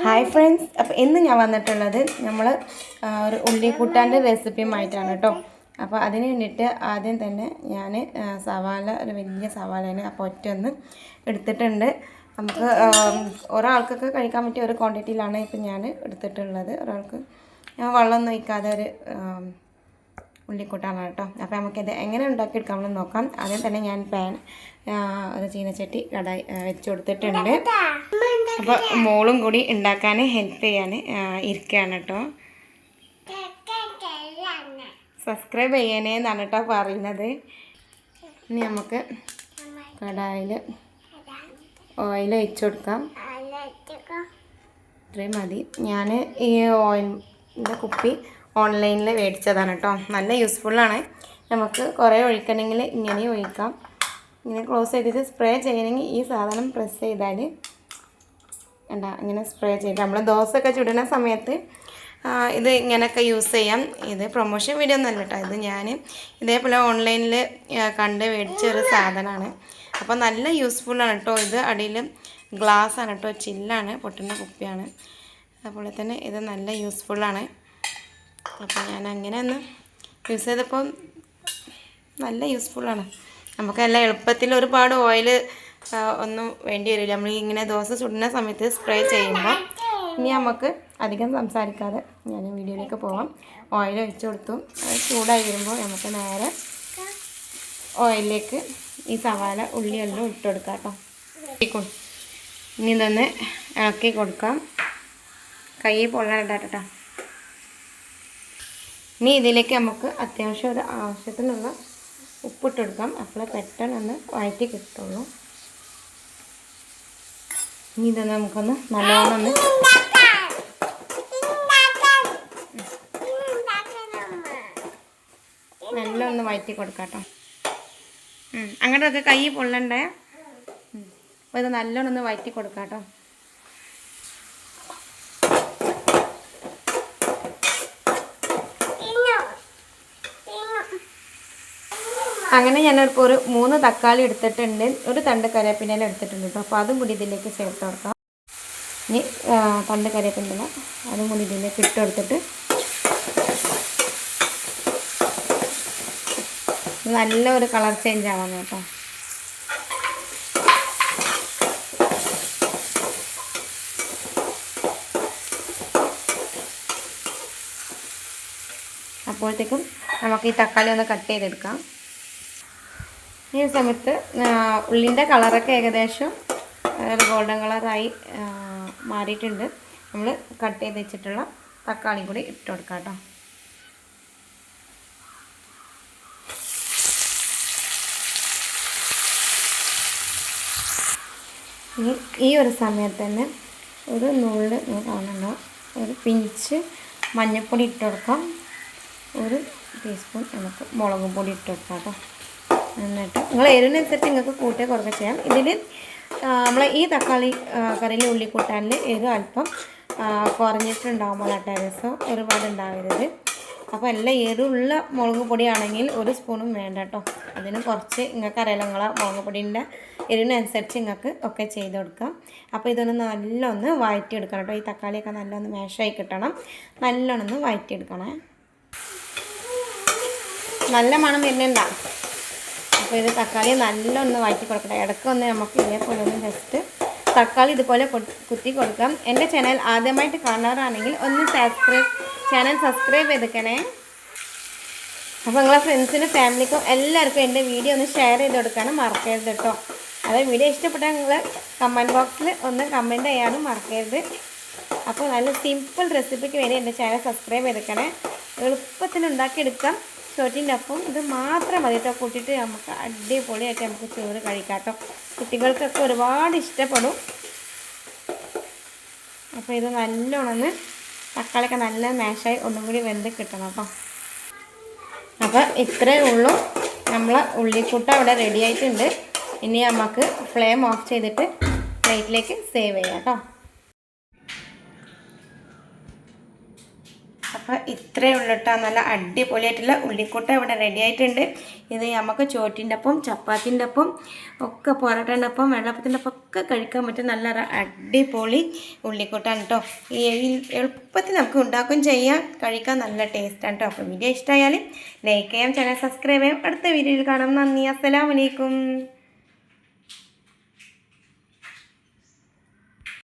Hi friends അപ്പോൾ ഇന്ന് ഞാൻ വന്നിട്ടുള്ളത് നമ്മൾ ഒരു ഉള്ളിക്കൂട്ടാന്റെ റെസിപ്പിയുമായിട്ടാണ് കേട്ടോ. അപ്പോൾ അതിന് വേണ്ടിയിട്ട് ആദ്യം തന്നെ ഞാൻ സവാള ഒരു വലിയ സവാളേനെ അപ്പോൾ ഒറ്റൊന്ന് എടുത്തിട്ടുണ്ട്. നമുക്ക് ഒരാൾക്കൊക്കെ കഴിക്കാൻ പറ്റിയ ഒരു ക്വാണ്ടിറ്റിയിലാണ് ഇപ്പം ഞാൻ എടുത്തിട്ടുള്ളത്. ഒരാൾക്ക് ഞാൻ വെള്ളം ഒഴിക്കാതെ ഒരു ഉള്ളിക്കൂട്ടാണ് കേട്ടോ. അപ്പോൾ നമുക്കിത് എങ്ങനെ ഉണ്ടാക്കിയെടുക്കാമെന്ന് നോക്കാം. ആദ്യം തന്നെ ഞാൻ പാൻ ഒരു ചീനച്ചട്ടി കടായി വെച്ച് കൊടുത്തിട്ടുണ്ട്. അപ്പോൾ മോളും കൂടി ഉണ്ടാക്കാൻ ഹെൽപ്പ് ചെയ്യാൻ ഇരിക്കുകയാണ് കേട്ടോ സബ്സ്ക്രൈബ് ചെയ്യണേ എന്നാണ് കേട്ടോ പറയുന്നത്. ഇനി നമുക്ക് കടായിൽ ഓയിൽ ഒഴിച്ചു കൊടുക്കാം. ഇത്രയും മതി. ഞാൻ ഈ ഓയിലിന്റെ കുപ്പി ഓൺലൈനിൽ മേടിച്ചതാണ് കേട്ടോ നല്ല യൂസ്ഫുള്ളാണ് നമുക്ക് കുറേ ഒഴിക്കണമെങ്കിൽ ഇങ്ങനെ ഒഴിക്കാം. ഇങ്ങനെ ക്ലോസ് ചെയ്തിട്ട് സ്പ്രേ ചെയ്യണമെങ്കിൽ ഈ സാധനം പ്രസ് ചെയ്താൽ എന്താ ഇങ്ങനെ സ്പ്രേ ചെയ്ത്. നമ്മൾ ദോശയൊക്കെ ചുടുന്ന സമയത്ത് ഇത് ഇങ്ങനെയൊക്കെ യൂസ് ചെയ്യാം. ഇത് പ്രൊമോഷൻ വീഡിയോ ഒന്നല്ല കേട്ടോ ഇത് ഞാൻ ഇതേപോലെ ഓൺലൈനിൽ കണ്ട് മേടിച്ച ഒരു സാധനമാണ് അപ്പോൾ നല്ല യൂസ്ഫുള്ളാണ് കേട്ടോ ഇത് അടിയിൽ ഗ്ലാസ് ആണ് കേട്ടോ ചില്ലാണ് പൊട്ടുന്ന കുപ്പിയാണ്. അതുപോലെ തന്നെ ഇത് നല്ല യൂസ്ഫുള്ളാണ് അപ്പോൾ ഞാൻ അങ്ങനെ ഒന്ന് യൂസ് ചെയ്തപ്പോൾ നല്ല യൂസ്ഫുള്ളാണ് നമുക്ക് നല്ല എളുപ്പത്തിൽ ഒരുപാട് ഓയിൽ ഒന്നും വേണ്ടി വരില്ല നമ്മൾ ഇങ്ങനെ ദോശ ചുടുന്ന സമയത്ത് സ്പ്രേ ചെയ്യുമ്പോൾ ഇനി നമുക്ക് അധികം സംസാരിക്കാതെ ഞാൻ വീഡിയോയിലേക്ക് പോവാം. ഓയിൽ ഒഴിച്ചു കൊടുത്തു. ചൂടായി വരുമ്പോൾ നമുക്ക് നേരെ ഓയിലിലേക്ക് ഈ സവാല ഉള്ളിയെല്ലാം ഇട്ട് കൊടുക്കാം കേട്ടോ. ഇനി ഇതൊന്ന് ഇളക്കി കൊടുക്കാം. കൈ പൊള്ളാനിട്ടാട്ടോ ഇനി ഇതിലേക്ക് നമുക്ക് അത്യാവശ്യം ഒരു ആവശ്യത്തിനുള്ള ഉപ്പിട്ട് കൊടുക്കാം. അപ്പോൾ പെട്ടെന്ന് ഒന്ന് വഴറ്റി കിട്ടുള്ളൂ. ഇനി നമുക്കൊന്ന് നല്ലോണം ഒന്ന് നല്ല ഒന്ന് അങ്ങോട്ടൊക്കെ കൈ പൊള്ളണ്ടേ. അപ്പോൾ ഇത് നല്ലോണം ഒന്ന് വഴറ്റി കൊടുക്കാം കേട്ടോ അങ്ങനെ ഞാൻ ഇപ്പോൾ ഒരു മൂന്ന് തക്കാളി എടുത്തിട്ടുണ്ട്. ഒരു തണ്ട് കറിവേപ്പിന്റെ എടുത്തിട്ടുണ്ട് കേട്ടോ. അപ്പോൾ അതും കൂടി ഇതിലേക്ക് ചേർത്ത് കൊടുക്കാം. ഇനി തണ്ട് കരേപ്പിന്റെ അതും കൂടി ഇതിലേക്ക് ഇട്ട് കൊടുത്തിട്ട് നല്ല ഒരു കളർ ചേഞ്ച് ആവാൻ കേട്ടോ. അപ്പോഴത്തേക്കും നമുക്ക് ഈ തക്കാളി ഒന്ന് കട്ട് ചെയ്തെടുക്കാം. ഈ സമയത്ത് ഉള്ളിന്റെ കളറൊക്കെ ഏകദേശം ഒരു ഗോൾഡൻ കളറായി മാറിയിട്ടുണ്ട്. നമ്മൾ കട്ട് ചെയ്ത് വെച്ചിട്ടുള്ള തക്കാളി കൂടി ഇട്ട് കൊടുക്കാം കേട്ടോ. ഇനി ഈ ഒരു സമയത്ത് തന്നെ ഒരു നുള്ള് നിങ്ങൾ കാണുന്ന ഒരു പിഞ്ച് മഞ്ഞൾപ്പൊടി ഇട്ട് കൊടുക്കാം. ഒരു ടീസ്പൂൺ നമുക്ക് മുളക് പൊടി ഇട്ട് കൊടുക്കാം കേട്ടോ. എന്നിട്ട് നിങ്ങൾ എരിവിനനുസരിച്ച് നിങ്ങൾക്ക് കൂട്ടേ കുറച്ച് ചെയ്യാം. ഇതിൽ നമ്മൾ ഈ തക്കാളി കറിയിൽ ഉള്ളി കൂട്ടാനിൽ എരിവ് അല്പം ആ, കുറഞ്ഞിട്ടുണ്ടാകുമ്പോൾ രസം ഒരുപാട് ഉണ്ടാവരുത്. അപ്പോൾ എല്ലാം എരിവുള്ള മുളക് പൊടിയാണെങ്കിൽ ഒരു സ്പൂണും വേണ്ട കേട്ടോ അതിന് കുറച്ച് നിങ്ങൾക്ക് അറിയാലോ നിങ്ങളെ മുളക് പൊടിന്റെ എരിവിനനുസരിച്ച് നിങ്ങൾക്ക് ഒക്കെ ചെയ്ത് കൊടുക്കാം. അപ്പോൾ ഇതൊന്ന് നല്ലൊന്ന് വഴറ്റിയെടുക്കണം കേട്ടോ ഈ തക്കാളിയൊക്കെ നല്ലൊന്ന് മേശമായി കിട്ടണം. നല്ലോണം ഒന്ന് വഴറ്റിയെടുക്കണേ നല്ല മണം വരുന്നുണ്ടാ? അപ്പോൾ ഇത് തക്കാളി നല്ലൊന്ന് വഴറ്റി കൊടുക്കട്ടെ. ഇടയ്ക്കൊന്ന് നമുക്ക് ഇതേപോലെ ഒന്ന് ജസ്റ്റ് തക്കാളി ഇതുപോലെ കുത്തി കൊടുക്കാം. എന്റെ ചാനൽ ആദ്യമായിട്ട് കാണാറാണെങ്കിൽ ഒന്ന് സബ്സ്ക്രൈബ് ചാനൽ സബ്സ്ക്രൈബ് ചെയ്തേക്കണേ. അപ്പോൾ നിങ്ങളെ ഫ്രണ്ട്സിനും ഫാമിലിക്കും എല്ലാവർക്കും എന്റെ വീഡിയോ ഒന്ന് ഷെയർ ചെയ്ത് കൊടുക്കാനും മറക്കരുത് കേട്ടോ അത് വീഡിയോ ഇഷ്ടപ്പെട്ടാൽ നിങ്ങൾ കമന്റ് ബോക്സിൽ ഒന്ന് കമന്റ് ചെയ്യാനും മറക്കരുത്. അപ്പോൾ നല്ല സിമ്പിൾ റെസിപ്പിക്ക് വേണ്ടി എന്റെ ചാനൽ സബ്സ്ക്രൈബ് ചെയ്തേക്കണേ. എളുപ്പത്തിൽ ഉണ്ടാക്കിയെടുക്കാം. ചോറ്റിന്റെ ഒപ്പം ഇത് മാത്രം മതി കേട്ടോ. കൂട്ടിയിട്ട് നമുക്ക് അടിപൊളിയായിട്ട് നമുക്ക് ചോറ് കഴിക്കാം കേട്ടോ കുട്ടികൾക്കൊക്കെ ഒരുപാട് ഇഷ്ടപ്പെടും. അപ്പോൾ ഇത് നല്ലോണമെന്ന് തക്കാളിയൊക്കെ നല്ല മാഷായി ഒന്നും കൂടി വെന്ത് കിട്ടണം കേട്ടോ. അപ്പോൾ ഇത്രയേ ഉള്ളൂ. നമ്മൾ ഉള്ളിക്കൂട്ട അവിടെ റെഡി ആയിട്ടുണ്ട്. ഇനി നമുക്ക് ഫ്ലെയിം ഓഫ് ചെയ്തിട്ട് പ്ലേറ്റിലേക്ക് സേവ് ചെയ്യാം കേട്ടോ. അപ്പോൾ ഇത്രയേ ഉള്ളൂ കേട്ടോ നല്ല അടിപൊളിയായിട്ടുള്ള ഉള്ളിക്കൂട്ട ഇവിടെ റെഡി ആയിട്ടുണ്ട്. ഇത് നമുക്ക് ചോറ്റിന്റെ ഒപ്പം ചപ്പാത്തിന്റെ ഒപ്പം ഒക്കെ പൊറോട്ടന്റെ ഒപ്പം വെള്ളപ്പത്തിന്റെ ഒപ്പം ഒക്കെ കഴിക്കാൻ പറ്റും നല്ല അടിപൊളി ഉള്ളിക്കൂട്ടാണ് കേട്ടോ ഈ എളുപ്പത്തിൽ നമുക്ക് ഉണ്ടാക്കുകയും ചെയ്യാം. കഴിക്കാൻ നല്ല ടേസ്റ്റാണ് കേട്ടോ അപ്പോൾ വീഡിയോ ഇഷ്ടമായാൽ ലൈക്ക് ചെയ്യാം ചാനൽ സബ്സ്ക്രൈബ് ചെയ്യാം. അടുത്ത വീഡിയോയിൽ കാണാം. നന്ദി. അസ്സലാമലൈക്കും